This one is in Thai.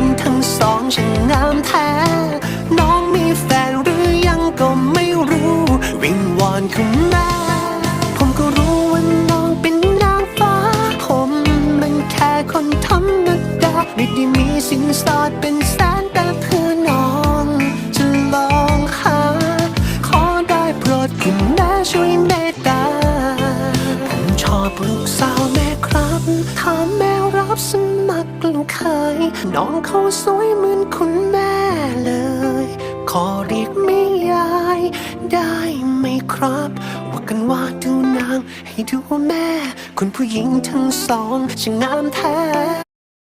งทั้งสองช่างงามแท้ น้องมีแฟนหรือยังก็ไม่รู้ วิงวอนคุณแม่ ผมก็รู้ว่าน้องเป็นนางฟ้า ผมมันแค่คนธรรมดาไม่ได้มีสินสอดเป็นแสนแต่เพื่อน้องจะลองหา ขอได้โปรดคุณแม่ช่วยเมตตา ผมชอบลูกสาวแม่ครับถามแม่รับเสมอ รลูกเคย น้องเขาสวยเหมือนคุณแม่เลย ขอเรียกแม่ยาย ได้ไหมครับ ว่ากันว่าดูนางให้ดูแม่ คุณผู้หญิงทั้งสองช่างงามแท้